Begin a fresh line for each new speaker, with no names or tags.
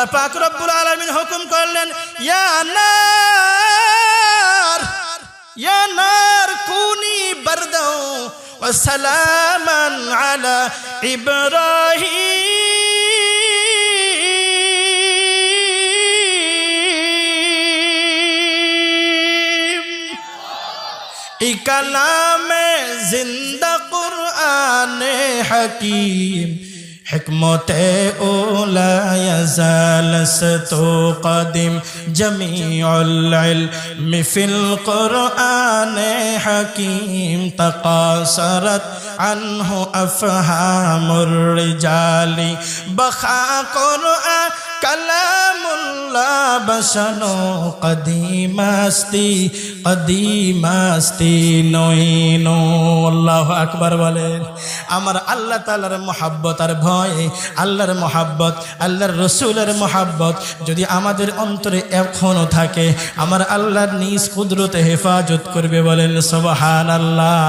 আল্লাহ পাক রব্বুল আলামিন হুকুম করলেন, ইয়া নার ইয়া নার কুনি বারদাও ওয়া সালামান আলা ইব্রাহিম। এই কালামে জিন্দা কুরআন হাকিম। حکمت اولا یزال ستو قدیم جمیع العلم فی القرآن حکیم تقاصرت عنه افهام الرجال بخا قرآن کلام কালামুল্লাহ বসানো কদিমাস্তি কদিমাস্তি নইনো আল্লাহ আকবার বলেন, আমার আল্লাহ তালার মোহাব্বত আর ভয়, আল্লাহর মোহাব্বত, আল্লাহর রসুলের মোহাব্বত যদি আমাদের অন্তরে এখনও থাকে, আমার আল্লাহর নিজ কুদরতে হেফাজত করবে বলেন সবহান আল্লাহ